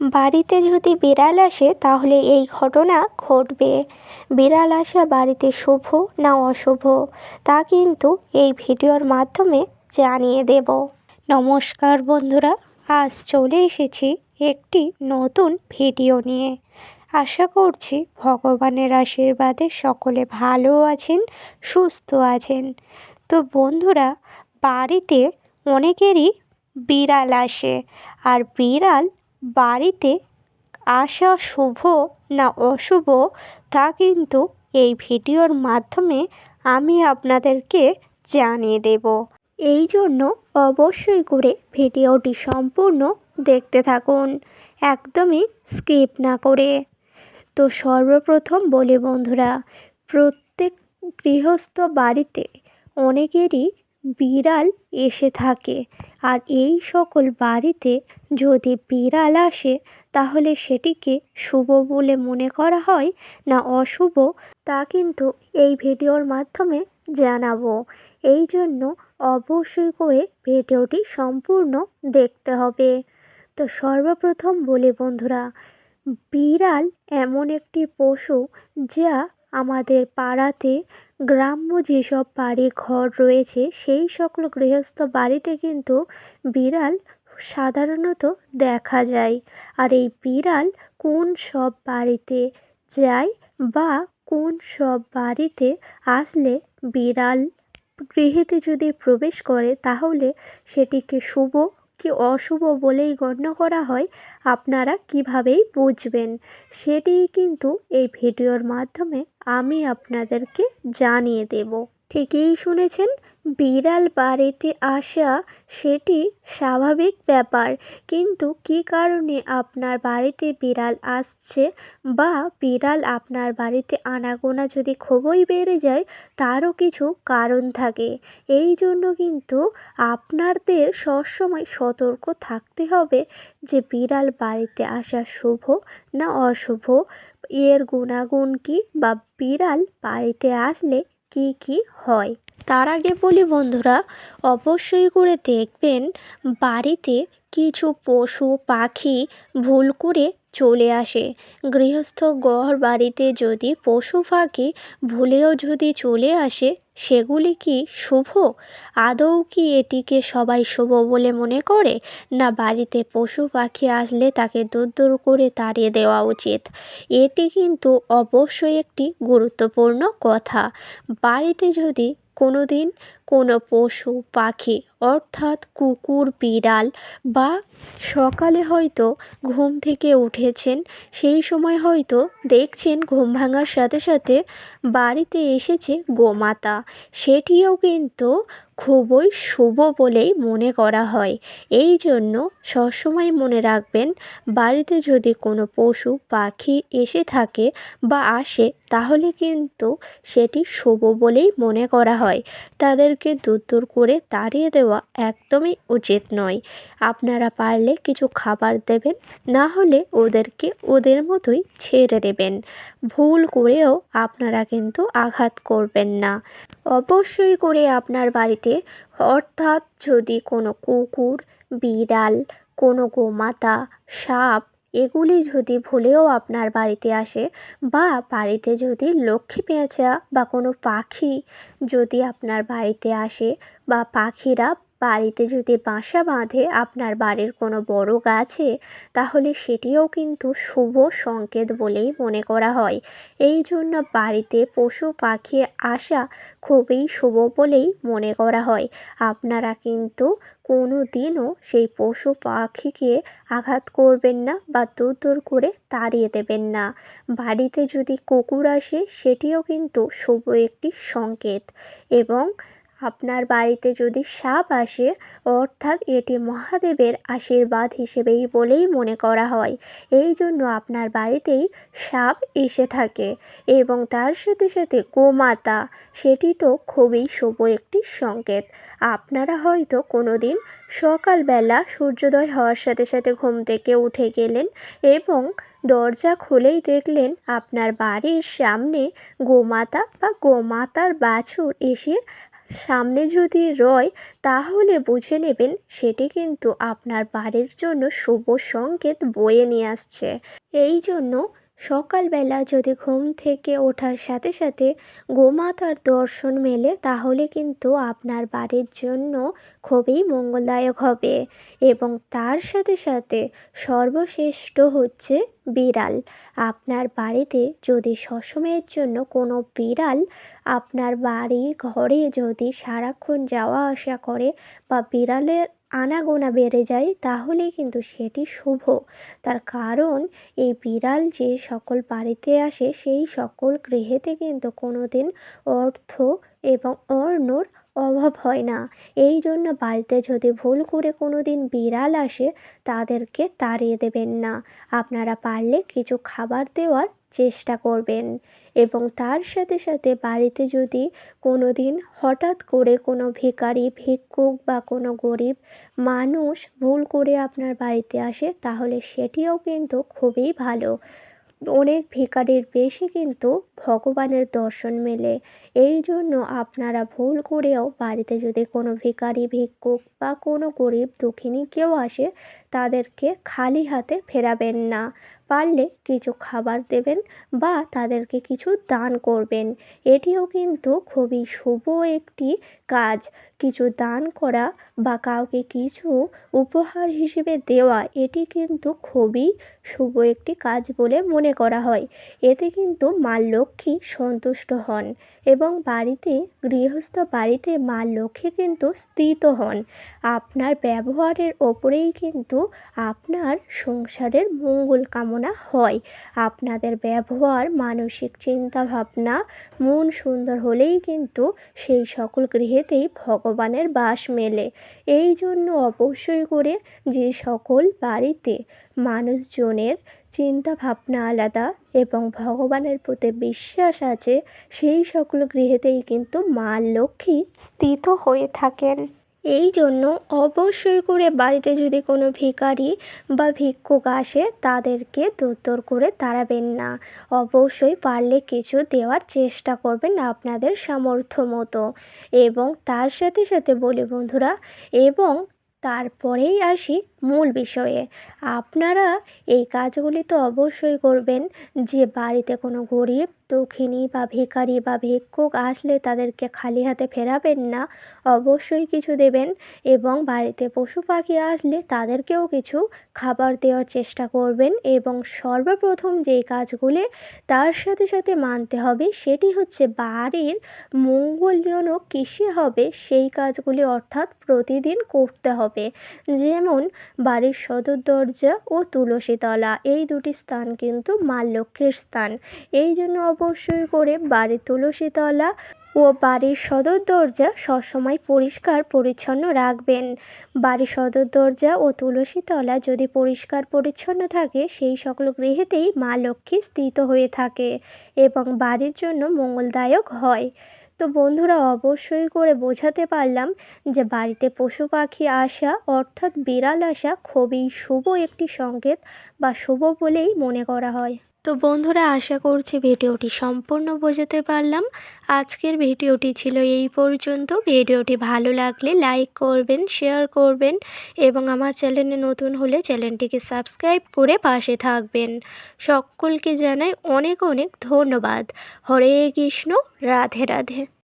বাড়িতে যদি বিড়াল আসে, তাহলে এই ঘটনা ঘটবে। বিড়াল আসা বাড়িতে শুভ না অশুভ, তা কিন্তু এই ভিডিওর মাধ্যমে জানিয়ে দেব। নমস্কার বন্ধুরা, আজ চলে এসেছি একটি নতুন ভিডিও নিয়ে। আশা করছি ভগবানের আশীর্বাদে সকলে ভালো আছেন, সুস্থ আছেন। তো বন্ধুরা, বাড়িতে অনেকেরই বিড়াল আসে, আর বিড়াল বাড়িতে আসা শুভ না অশুভ, তা কিন্তু এই ভিডিওর মাধ্যমে আমি আপনাদেরকে জানিয়ে দেব। এই জন্য অবশ্যই করে ভিডিওটি সম্পূর্ণ দেখতে থাকুন, একদমই স্কিপ না করে। তো সর্বপ্রথম বলি বন্ধুরা, প্রত্যেক গৃহস্থ বাড়িতে অনেকেরই বিড়াল এসে থাকে। আর এই সকল বাড়িতে যদি বিড়াল আসে, তাহলে সেটিকে শুভ বলে মনে করা হয় না অশুভ? তা কিন্তু এই ভিডিওর মাধ্যমে জানাব। এই জন্য অবশ্যই করে ভিডিওটি সম্পূর্ণ দেখতে হবে। তো সর্বপ্রথম বলি বন্ধুরা, বিড়াল এমন একটি পশু যা আমাদের পাড়াতে গ্রাম্য যেসব বাড়ি, ঘর রয়েছে, সেই সকল গৃহস্থ বাড়িতে কিন্তু বিড়াল সাধারণত দেখা যায়। আর এই বিড়াল কোন সব বাড়িতে যায় বা কোন সব বাড়িতে আসলে বিড়াল গৃহেতে যদি প্রবেশ করে, তাহলে সেটিকে শুভ কি অশুভ বলেই গণ্য করা হয়, আপনারা কিভাবেই বুঝবেন? সেটিই কিন্তু এই ভিডিওর মাধ্যমে আমি আপনাদেরকে জানিয়ে দেব। ঠিকই শুনেছেন, বিড়াল বাড়িতে আসা সেটি স্বাভাবিক ব্যাপার। কিন্তু কী কারণে আপনার বাড়িতে বিড়াল আসছে বা বিড়াল আপনার বাড়িতে আনাগোনা যদি খুবই বেড়ে যায়, তারও কিছু কারণ থাকে। এই জন্য কিন্তু আপনাদের সবসময় সতর্ক থাকতে হবে যে বিড়াল বাড়িতে আসা শুভ না অশুভ। এর গুণাগুণ কী? বা বিড়াল বাড়িতে আসলে কি কি হয়? তার আগে বলি বন্ধুরা অবশ্যই করে দেখবেন বাড়িতে কিছু পশু, পাখি ভুল করে চলে আসে। গৃহস্থ ঘর বাড়িতে যদি পশু, পাখি ভুলেও যদি চলে আসে, সেগুলি কি শুভ? আদৌ কি এটিকে সবাই শুভ বলে মনে করে? না বাড়িতে পশু, পাখি আসলে তাকে দূর দূর করে তাড়িয়ে দেওয়া উচিত? এটি কিন্তু অবশ্যই একটি গুরুত্বপূর্ণ কথা। বাড়িতে যদি কোনো দিন কোনো পশু, পাখি অর্থাৎ কুকুর, বিড়াল বা সকালে হয়তো ঘুম থেকে উঠেছেন, সেই সময় হয়তো দেখছেন ঘুম ভাঙার সাথে সাথে বাড়িতে এসেছে গোমাতা। সেটিও কিন্তু খুবই শুভ বলেই মনে করা হয়। এই জন্য সবসময় মনে রাখবেন, বাড়িতে যদি কোনো পশু, পাখি এসে থাকে বা আসে, তাহলে কিন্তু সেটি শুভ বলেই মনে করা হয়। তাদেরকে দূর দূর করে তাড়িয়ে দেওয়া একদমই উচিত নয়। আপনারা পারলে কিছু খাবার দেবেন, না হলে ওদেরকে ওদের মতোই ছেড়ে দেবেন। ভুল করেও আপনারা কিন্তু আঘাত করবেন না। অবশ্যই করে আপনার বাড়িতে, অর্থাৎ যদি কোনো কুকুর, বিড়াল, কোনো গোমাতা, সাপ এগুলি যদি ভুলেও আপনার বাড়িতে আসে বা বাড়িতে যদি লক্ষ্মী পেঁচা বা কোনো পাখি যদি আপনার বাড়িতে আসে বা পাখিরা বাড়িতে যদি বাসা বাঁধে আপনার বাড়ির কোনো বড় গাছে, তাহলে সেটিও কিন্তু শুভ সংকেত বলেই মনে করা হয়। এই জন্য বাড়িতে পশু পাখি আসা খুবই শুভ বলেই মনে করা হয়। আপনারা কিন্তু কোনো দিনও সেই পশু পাখিকে আঘাত করবেন না বা দূর দূর করে তাড়িয়ে দেবেন না। বাড়িতে যদি কুকুর আসে, সেটিও কিন্তু শুভ একটি সংকেত। এবং আপনার বাড়িতে যদি সাপ আসে, অর্থাৎ এটি মহাদেবের আশীর্বাদ হিসেবেই বলেই মনে করা হয়। এই জন্য আপনার বাড়িতেই সাপ এসে থাকে এবং তার সাথে সাথে গোমাতা, সেটি তো খুবই শুভ একটি সংকেত। আপনারা হয়তো কোনো দিন সকালবেলা সূর্যোদয় হওয়ার সাথে সাথে ঘুম থেকে উঠে গেলেন এবং দরজা খুলেই দেখলেন আপনার বাড়ির সামনে গোমাতা বা গোমাতার বাছুর এসে সামনে যদি রয়, তাহলে বুঝে নেবেন সেটি কিন্তু আপনার বাড়ির জন্য শুভ সংকেত বয়ে নিয়ে আসছে। এই জন্য সকালবেলা যদি ঘুম থেকে ওঠার সাথে সাথে গোমাতার দর্শন মেলে, তাহলে কিন্তু আপনার বাড়ির জন্য খুবই মঙ্গলদায়ক হবে। এবং তার সাথে সাথে সর্বশ্রেষ্ঠ হচ্ছে বিড়াল। আপনার বাড়িতে যদি সবসময়ের জন্য কোনো বিড়াল আপনার বাড়ি ঘরে যদি সারাক্ষণ যাওয়া আসা করে বা বিড়ালের আনাগোনা বেড়ে যায় তাহলে কিন্তু সেটি শুভ। তার কারণ, এই বিড়াল যে সকল বাড়িতে আসে, সেই সকল গৃহেতে কিন্তু কোনো দিন অর্থ এবং অর্ণর অভাব হয় না। এই জন্য বাড়িতে যদি ভুল করে কোনো দিন বিড়াল আসে, তাদেরকে তাড়িয়ে দেবেন না। আপনারা পারলে কিছু খাবার দেওয়ার চেষ্টা করবেন। এবং তার সাথে সাথে বাড়িতে যদি কোনো দিন হঠাৎ করে কোনো ভিখারি, ভিক্ষুক বা কোনো গরিব মানুষ ভুল করে আপনার বাড়িতে আসে, তাহলে সেটিও কিন্তু খুবই ভালো। অনেক ভিখারির বেশি কিন্তু ভগবানের দর্শন মেলে। এই জন্য আপনারা ভুল করেও বাড়িতে যদি কোনো ভিখারি, ভিক্ষুক বা কোনো গরিব দুঃখিনী কেউ আসে, তাদেরকে খালি হাতে ফেরাবেন না। পারলে কিছু খাবার দেবেন বা তাদেরকে কিছু দান করবেন। এটিও কিন্তু খুবই শুভ একটি কাজ। কিছু দান করা বা কাউকে কিছু উপহার হিসেবে দেওয়া, এটি কিন্তু খুবই শুভ একটি কাজ বলে মনে করা হয়। এতে কিন্তু মা লক্ষ্মী সন্তুষ্ট হন এবং বাড়িতে, গৃহস্থ বাড়িতে মা লক্ষ্মী কিন্তু স্থিত হন। আপনার ব্যবহারের ওপরেই কিন্তু আপনার সংসারের মঙ্গল কামনা হয়। আপনাদের ব্যবহার, মানসিক চিন্তা ভাবনা মন সুন্দর হলেই কিন্তু সেই সকল গৃহেতেই ভগবানের বাস মেলে। এই জন্য অবশ্যই করে যে সকল বাড়িতে মানুষজনের চিন্তা ভাবনা আলাদা এবং ভগবানের প্রতি বিশ্বাস আছে, সেই সকল গৃহেতেই কিন্তু মা লক্ষ্মী স্থিত হয়ে থাকেন। এই জন্য অবশ্যই করে বাড়িতে যদি কোনো ভিখারি বা ভিক্ষুক আসে, তাদেরকে দূর করে তাড়াবেন না। অবশ্যই পারলে কিছু দেওয়ার চেষ্টা করবেন আপনাদের সামর্থ্য মতো। এবং তার সাথে সাথে বলি বন্ধুরা, এবং তারপরেই আসি মূল বিষয়ে। আপনারা এই কাজগুলি তো অবশ্যই করবেন যে বাড়িতে কোনো গরিব দুঃখিনী বা ভিখারি বা ভিক্ষুক আসলে তাদেরকে খালি হাতে ফেরাবেন না, অবশ্যই কিছু দেবেন এবং বাড়িতে পশু পাখি আসলে তাদেরকেও কিছু খাবার দেওয়ার চেষ্টা করবেন এবং সর্বপ্রথম যেই কাজগুলি তার সাথে সাথে মানতে হবে সেটি হচ্ছে বাড়ির মঙ্গলজনক কিসে হবে, সেই কাজগুলি অর্থাৎ প্রতিদিন করতে হবে। যেমন বাড়ির সদর দরজা ও তুলসীতলা এই দুটি স্থান কিন্তু মা লক্ষ্মীর স্থান। এই জন্য অবশ্যই করে বাড়ির তুলসীতলা ও বাড়ির সদর দরজা সবসময় পরিষ্কার পরিচ্ছন্ন রাখবেন। বাড়ির সদর দরজা ও তুলসীতলা যদি পরিষ্কার পরিচ্ছন্ন থাকে, সেই সকল গৃহেতেই মা লক্ষ্মী স্থিত হয়ে থাকে এবং বাড়ির জন্য মঙ্গলদায়ক হয়। তো বন্ধুরা, অবশ্যই করে বোঝাতে পারলাম যে বাড়িতে পশু পাখি আসা অর্থাৎ বিড়াল আসা খুবই শুভ একটি সংকেত বা শুভ বলেই মনে করা হয়। তো বন্ধুরা, আশা করছি ভিডিওটি সম্পূর্ণ বোঝাতে পারলাম। আজকের ভিডিওটি ছিল এই পর্যন্ত। ভিডিওটি ভালো লাগলে লাইক করবেন, শেয়ার করবেন এবং আমার চ্যানেলে নতুন হলে চ্যানেলটিকে সাবস্ক্রাইব করে পাশে থাকবেন। সকলকে জানাই অনেক অনেক ধন্যবাদ। হরে কৃষ্ণ, রাধে রাধে।